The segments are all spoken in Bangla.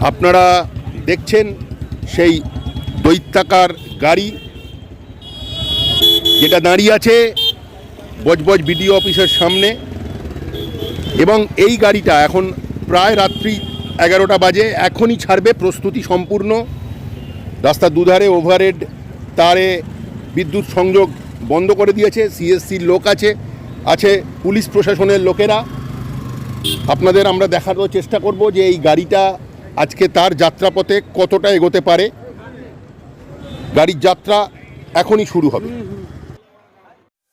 আপনারা দেখছেন সেই দৈত্যাকার গাড়ি যেটা দাঁড়িয়ে আছে বজবজ বিডিও অফিসের সামনে। এবং এই গাড়িটা এখন প্রায় রাত্রি এগারোটা বাজে, এখনই ছাড়বে, প্রস্তুতি সম্পূর্ণ। রাস্তার দুধারে ওভারহেড তারে বিদ্যুৎ সংযোগ বন্ধ করে দিয়েছে, সিএসসির লোক আছে আছে পুলিশ প্রশাসনের লোকেরা। আপনাদের আমরা দেখানোর চেষ্টা করব যে এই গাড়িটা আজকে তার যাত্রাপথে কতটা এগোতে পারে? গাড়ির যাত্রা এখনই শুরু হবে।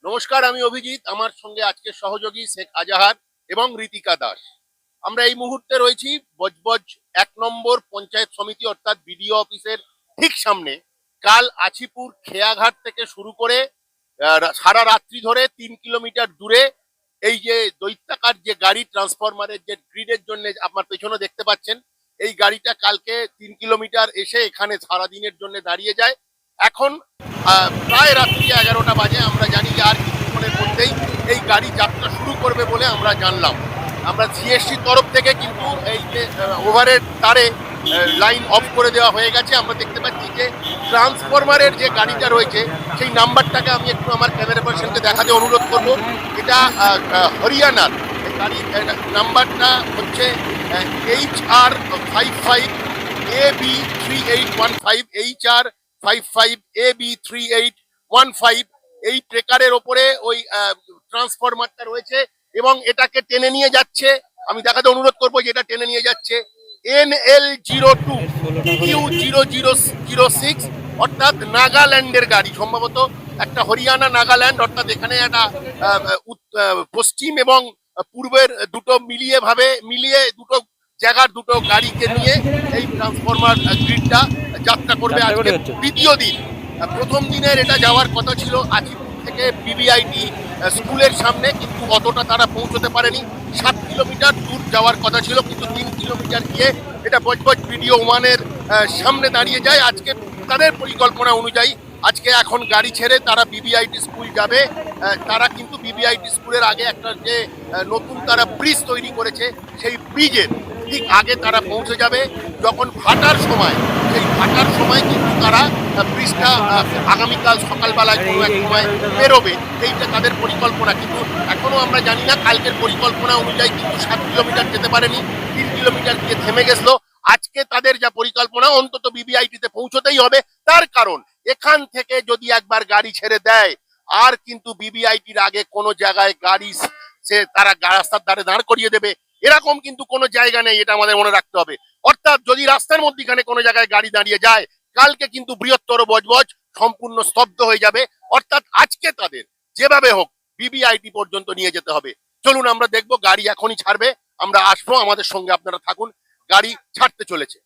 নমস্কার, আমি অভিজিৎ। আমার সঙ্গে আজকে সহযোগী শেখ আজাহার এবং রীতিকা দাস। আমরা এই মুহূর্তে রয়েছি বজবজ এক নম্বর পঞ্চায়েত সমিতি, অর্থাৎ বিডিও অফিসের ঠিক সামনে। কাল আছিপুর খেয়াঘাট থেকে শুরু করে সারা রাত্রি ধরে তিন কিলোমিটার দূরে এই যে দৈত্যাকার যে গাড়ি, ট্রান্সফরমারের যে গ্রিডের জন্য আপনার পেছনে দেখতে পাচ্ছেন এই গাড়িটা কালকে তিন কিলোমিটার এসে এখানে সারা দিনের জন্য দাঁড়িয়ে যায়। এখন প্রায় রাত্রি এগারোটা বাজে, আমরা জানি যে আর কিছুক্ষণের মধ্যেই এই গাড়ি যাত্রা শুরু করবে বলে আমরা জানলাম। আমরা সিএসসির তরফ থেকে কিন্তু এই যে ওভারের তারে লাইন অফ করে দেওয়া হয়ে গেছে। আমরা দেখতে পাচ্ছি যে ট্রান্সফরমারের যে গাড়িটা রয়েছে, সেই নাম্বারটাকে আমি একটু আমার ক্যামেরা পার্সনকে দেখাতে অনুরোধ করব। এটা হরিয়ানার। গাড়ির নাম্বারটা হচ্ছে H R five five A B three eight one five H R five five A B three eight one five এই ট্রেকারের ওপরে ওই ট্রান্সফরমারটা রয়েছে এবং এটাকে টেনে নিয়ে যাচ্ছে। আমি দেখাতে অনুরোধ করব যে এটা টেনে নিয়ে যাচ্ছে। N L zero two Q zero zero zero six অর্থাৎ নাগাল্যান্ডের গাড়ি। সম্ভবত একটা হরিয়ানা নাগাল্যান্ড অর্থাৎ এখানে একটা পশ্চিম এবং পূর্বের দুটো মিলিয়ে ভাবে মিলিয়ে দুটো জায়গার দুটো গাড়িকে নিয়ে এই ট্রান্সফরমার গ্রিডটা যাত্রা করবে আজকে। দ্বিতীয় দিন। প্রথম দিনের এটা যাওয়ার কথা ছিল আজিপুর থেকে বিবিআইটি স্কুলের সামনে কিন্তু অতটা তারা পৌঁছতে পারেনি। সাত কিলোমিটার দূর যাওয়ার কথা ছিল কিন্তু তিন কিলোমিটার গিয়ে এটা বজবজ ভিডিও ওয়ানের সামনে দাঁড়িয়ে যায়। আজকে তাদের পরিকল্পনা অনুযায়ী আজকে এখন গাড়ি ছেড়ে তারা বিবিআইটি স্কুল যাবে। তারা কিন্তু বিবিআইটি স্কুলের আগে একটা যে নতুন তারা ব্রিজ তৈরি করেছে, সেই ব্রিজের ঠিক আগে তারা পৌঁছে যাবে। যখন ভাটার সময়, সেই ভাটার সময় কিন্তু তারা ব্রিজটা আগামীকাল সকালবেলায় কোনো এক সময় বেরোবে। এইটা তাদের পরিকল্পনা। কিন্তু এখনও আমরা জানি না, কালকের পরিকল্পনা অনুযায়ী কিন্তু সাত কিলোমিটার যেতে পারেনি, তিন কিলোমিটার দিয়ে থেমে গেছিল। আজকে তাদের যা পরিকল্পনা, অন্তত বিবিআইটিতে পৌঁছতেই হবে। তার কারণ এখান থেকে যদি একবার গাড়ি ছেড়ে দেয়, আর কিন্তু বিবিআইটির আগে কোনো জায়গায় গাড়ি সে তারা রাস্তার ধারে দাঁড় করিয়ে দেবে। এরকম কিন্তু কোনো জায়গা নেই, এটা আমাদের মনে রাখতে হবে। অর্থাৎ যদি রাস্তার মধ্যখানে কোনো জায়গায় গাড়ি দাঁড়িয়ে যায়, কালকে কিন্তু বৃহত্তর বজবজ সম্পূর্ণ স্তব্ধ হয়ে যাবে। অর্থাৎ আজকে তাদের যেভাবে হোক বিবিআইটি পর্যন্ত নিয়ে যেতে হবে। চলুন আমরা দেখব, গাড়ি এখনই ছাড়বে। আমরা আসব, আমাদের সঙ্গে আপনারা থাকুন। গাড়ি ছাড়তে চলেছে।